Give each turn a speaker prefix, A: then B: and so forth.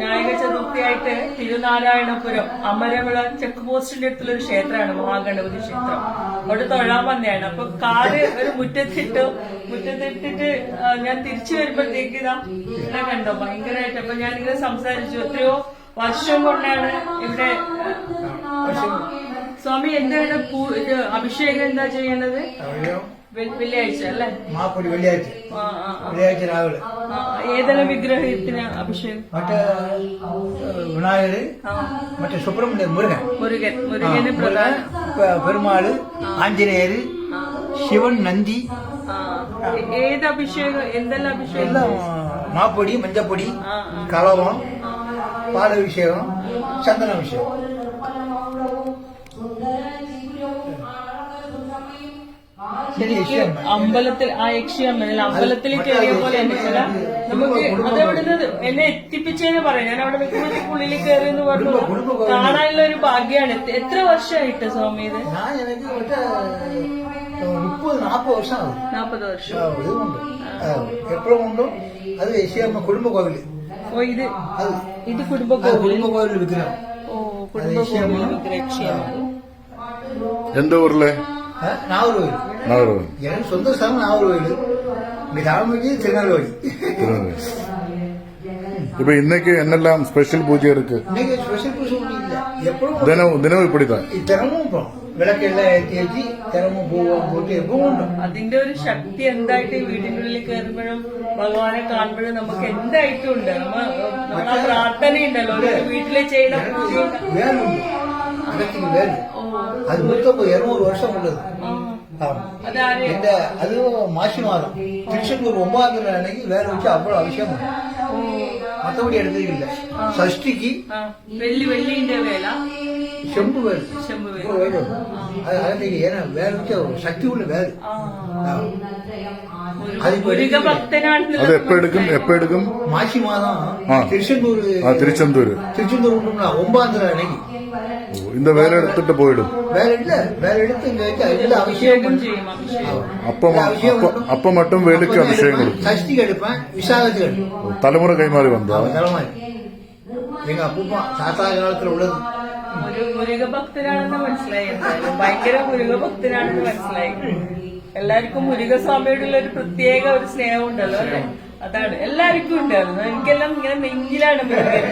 A: വിനായക ചതുർത്ഥിയായിട്ട് തിരുനാരായണപുരം അമരവിള ചെക്ക് പോസ്റ്റിന്റെ അടുത്തുള്ള ഒരു ക്ഷേത്രമാണ് മഹാഗണപതി ക്ഷേത്രം. അവിടെ തൊഴാൻ വന്നെയാണ് അപ്പൊ കാറ് ഒരു മുറ്റത്തിട്ടു. മുറ്റത്തിട്ടിട്ട് ഞാൻ തിരിച്ചു വരുമ്പോഴത്തേക്ക് ഇതാ കണ്ടോ. ഭയങ്കരമായിട്ട് അപ്പൊ ഞാൻ ഇങ്ങനെ സംസാരിച്ചു. എത്രയോ വർഷം കൊണ്ടാണ് ഇവിടെ സ്വാമി എന്താണ് അഭിഷേകം എന്താ വെ- വെള്ളിയാഴ്ച അല്ലേ
B: മാപ്പൊടി വെള്ളിയാഴ്ച വെള്ളിയാഴ്ച രാവിലെ
A: ഏതെല്ലാം വിഗ്രഹത്തിന് അഭിഷേകം
B: മറ്റേ വിനായകര് മറ്റേ സുബ്രഹ്മണ്യ മുരുകൻ
A: മുരുകൻ മുരുകന്
B: പെരുമാള് ആഞ്ജനേയര് ശിവൻ നന്ദി
A: ഏത് അഭിഷേകം എന്തെല്ലാം അഭിഷേകം
B: എല്ലാം മാപ്പൊടി
A: മഞ്ഞപ്പൊടി
B: കളവം പാലഭിഷേകം ചന്ദനാഭിഷേകം ശരിക്കും
A: അമ്പലത്തിൽ ആ യക്ഷിയമ്മനിൽ അമ്പലത്തിൽ കയറിയ പോലെ എന്നെ നമുക്ക് അതവിടെ എന്നെ എത്തിപ്പിച്ചെന്ന് പറയാം. ഞാൻ അവിടെ നിൽക്കുമ്പോൾ ഉള്ളിൽ കയറി എന്ന് പറഞ്ഞു. കാണാനുള്ള ഒരു ഭാഗ്യമാണ് എത്ര വർഷമായിട്ട് സ്വാമി ഇത്?
B: മുപ്പത്
A: നാപ്പത് വർഷം.
B: എപ്പോഴും ഉണ്ടോ അത് യക്ഷിയമ്മ കുടുംബ കോവിൽ
A: ഓ ഇത് ഇത് കുടുംബ
B: കുടുംബ വിഗ്രഹം.
A: ഓ കുടുംബ കോവിൽ വിഗ്രഹം. എന്റെ
C: ഊരിലെ ஊர்ல
B: ആ, നാഗർകോവിൽ
C: நாகர்கோவில்
B: எனக்கு சொந்த ஸ்தலம் நாகர்கோவில் இங்க தாழ்மைக்கு திருநெல்வேலி
C: திருநெல்வேலி இப்ப இன்னைக்கு என்னெல்லாம் ஸ்பெஷல் பூஜை இருக்கு
B: இன்னைக்கு ஸ்பெஷல் பூஜை ஒன்றும் இல்லை எப்பவும்
C: தினம் தினம் இப்படிதான்
B: தினமும் இப்போ விளக்கெல்லாம் ஏற்றி ஏற்றி தினமும் பூவம் போட்டு எப்பவும் உண்டு
A: അതിന്റെ ഒരു ശക്തി എന്തായിട്ട് ഈ വീടിന്റെ ഉള്ളിൽ കയറുമ്പോഴും ഭഗവാനെ കാണുമ്പോഴും നമുക്ക് എന്തായിട്ടും ഉണ്ട് നമ്മ നമ്മളെ പ്രാർത്ഥനയുണ്ടല്ലോ ഒരു വീട്ടിലെ ചെയ്യുന്ന പൂജയുണ്ട്
B: வேல் உண்டு அகத்திக்கு வேல் அது நூற்றம்பது இருநூறு வருஷம் உள்ளது ஆமா.
A: അതാര്
B: இந்த அதுவும் மாசி மாதம் திருச்செந்தூர் ஒன்பதாம் தேதி அன்னைக்கு வேலை வச்சு அவ்வளவு அபிஷேகம் பண்ணும். மத்தபடி எடுத்தது இல்லை சஷ்டிக்கு
A: ആ, വെള്ളി വെള്ളിന്റെ വേല
B: செம்பு வேல்
A: ചെമ്പ് വേല
B: இப்போ வேல் உண்டு. அது அன்னைக்கு ஏன்னா வேலை வச்சு ஒரு சக்தி உள்ள வேல்
A: ആ,
B: அது இப்ப
A: മുരുക
B: எடுக்கல.
A: ഭക്തനാണെന്നുള്ള
C: அது எப்ப எடுக்கும் எப்ப எடுக்கும்
B: மாசி
C: இந்த வேலை எடுத்துட்டு போயிடும்
B: வேற இல்ல வேற எடுத்து இங்க வச்சு அதுல அபிஷேகம்
A: അഭിഷേകം
B: பண்ணு.
A: ചെയ്യും അഭിഷേകം
C: அப்ப ம-
B: அபிஷேகம்
C: அப்ப-
B: மட்டும்.
C: அப்ப மட்டும் வேலுக்கு
B: அப்ப
C: அபிஷேகம்
B: எடுப்பேன்.
C: கொடுக்கும்
B: சஷ்டிக்கு எடுப்பேன் விசாகத்துக்கு எடுப்பேன்
C: தலைமுறை கைமாறி வந்தா
B: அவன் தலைமாரி எங்க அப்பா தாத்தா காலத்துல உள்ளது
A: ഒരു മുരുക ഭക്തനാണെന്ന് മനസ്സിലായി എന്തായാലും ഭയങ്കര മുരുക ഭക്തനാണെന്ന് മനസ്സിലായി എല്ലാവർക്കും മുരുക സ്വാമിയോടുള്ള ഒരു പ്രത്യേക ഒരു സ്നേഹം ഉണ്ടല്ലോ അല്ലെ അതാണ് എല്ലാവർക്കും ഉണ്ടായിരുന്നു എനിക്കെല്ലാം ഇങ്ങനെ നെഞ്ചിലാണ് മുരുകൻ